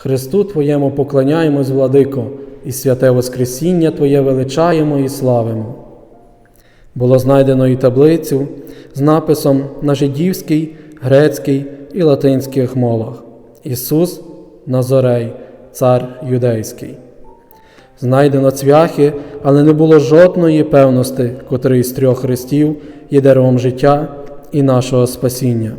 Христу Твоєму поклоняємось, владико, і святе Воскресіння Твоє величаємо і славимо. Було знайдено і таблицю з написом на жидівській, грецькій і латинських мовах Ісус Назорей, Цар Юдейський. Знайдено цвяхи, але не було жодної певності, котрий з трьох хрестів є деревом життя і нашого спасіння.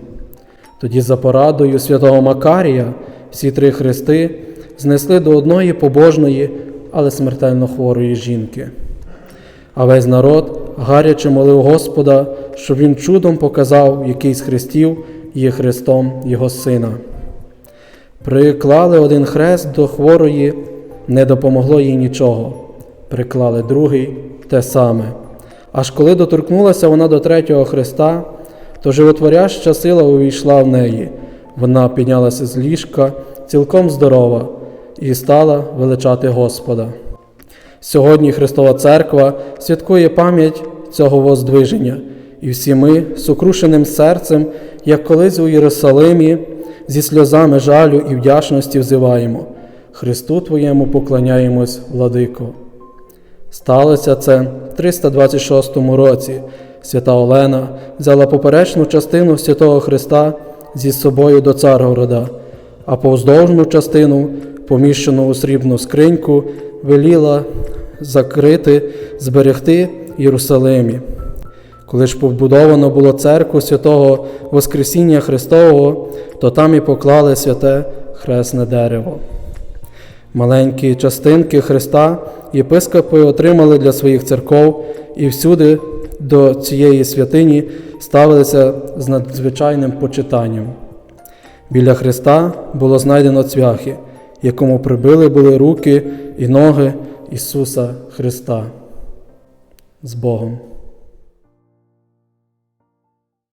Тоді за порадою святого Макарія всі три хрести знесли до одної побожної, але смертельно хворої жінки. А весь народ гаряче молив Господа, щоб він чудом показав, який з хрестів є хрестом Його Сина. Приклали один хрест до хворої, не допомогло їй нічого. Приклали другий те саме. Аж коли доторкнулася вона до третього хреста, то животворяща сила увійшла в неї. Вона піднялася з ліжка, цілком здорова, і стала величати Господа. Сьогодні Христова Церква святкує пам'ять цього воздвиження, і всі ми з сукрушеним серцем, як колись у Єрусалимі, зі сльозами жалю і вдячності взиваємо. Христу Твоєму поклоняємось, владико. Сталося це в 326 році. Свята Олена взяла поперечну частину святого Христа зі собою до Царгорода, а повздовжну частину, поміщену у срібну скриньку, веліла закрити, зберегти Єрусалимі. Коли ж побудовано було церкву святого Воскресіння Христового, то там і поклали святе хресне дерево. Маленькі частинки Христа єпископи отримали для своїх церков і всюди до цієї святині ставилися з надзвичайним почитанням. Біля Христа було знайдено цвяхи, якому прибили були руки і ноги Ісуса Христа. З Богом.